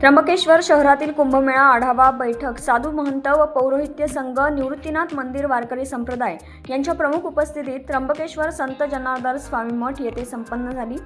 त्र्यंबकेश्वर शहरातील कुंभमेळा आढावा बैठक साधू महंत व पौरोहित्य संघ निवृत्तीनाथ मंदिर वारकरी संप्रदाय यांच्या प्रमुख उपस्थितीत त्र्यंबकेश्वर संत जनार्दन स्वामी मठ येथे संपन्न झाली.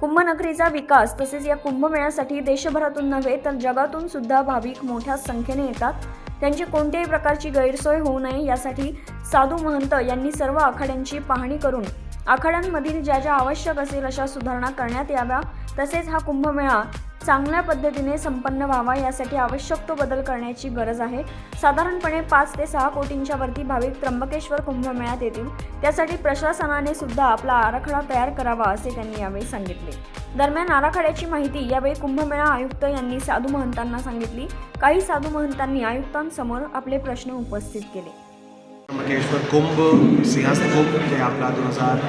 कुंभनगरीचा विकास तसेच या कुंभमेळ्यासाठी देशभरातून नव्हे तर जगातून सुद्धा भाविक मोठ्या संख्येने येतात. त्यांची कोणत्याही प्रकारची गैरसोय होऊ नये यासाठी साधू महंत यांनी सर्व आखाड्यांची पाहणी करून आखाड्यांमधील ज्या ज्या आवश्यक असेल अशा सुधारणा करण्यात याव्या. तसेच हा कुंभमेळा चांगल्या पद्धतीने संपन्न व्हावा यासाठी आवश्यक तो बदल करण्याची गरज आहे. साधारणपणे पाच ते सहा कोटींच्या वरती भाविक त्र्यंबकेश्वर कुंभमेळ्यात येतील. त्यासाठी प्रशासनाने सुद्धा आपला आराखडा तयार करावा असे त्यांनी यावेळी सांगितले. दरम्यान आराखड्याची माहिती यावेळी कुंभमेळा आयुक्त यांनी साधू महंतांना सांगितली. काही साधू महंतांनी आयुक्तांसमोर आपले प्रश्न उपस्थित केले. त्र्यंबकेश्वर कुंभ सिंहस्थ कुंभ जे आपला दोन हजार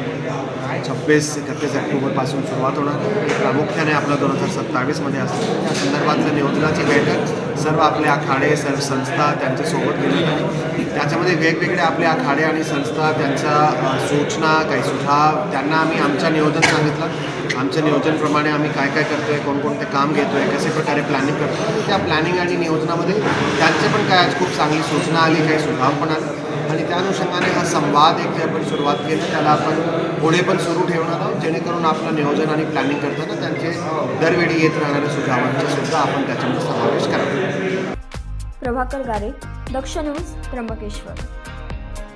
छब्बीस एकतीस ऑक्टोबरपासून सुरुवात होणार. प्रामुख्याने आपला दोन हजार सत्तावीसमध्ये असतं. त्या संदर्भातल्या नियोजनाची बैठक सर्व आपले आखाडे सर्व संस्था त्यांच्यासोबत घेण्यात आली त्याच्यामध्ये वेगवेगळे आपले आखाडे आणि संस्था त्यांच्या सूचना काही सुझाव त्यांना आम्ही आमचं नियोजन सांगितलं. आमच्या नियोजनप्रमाणे आम्ही काय काय करतोय कोणकोणते काम घेतो आहे कसे प्रकारे प्लॅनिंग करतो त्या प्लॅनिंग आणि नियोजनामध्ये त्यांचे पण काय आज खूप चांगली सूचना आली काही सुझाव पण आले. आणि त्या अनुषंगाने हा संवाद एक जे आपण सुरुवात केली त्याला आपण पुढे पण सुरू ठेवणार आहोत. जेणेकरून आपलं नियोजन आणि प्लॅनिंग करताना त्यांचे दरवेळी येत राहणारे सुझावांचा सुद्धा आपण त्याच्यामध्ये समावेश करावा. प्रभाकर गारे दक्ष न्यूज त्र्यंबकेश्वर.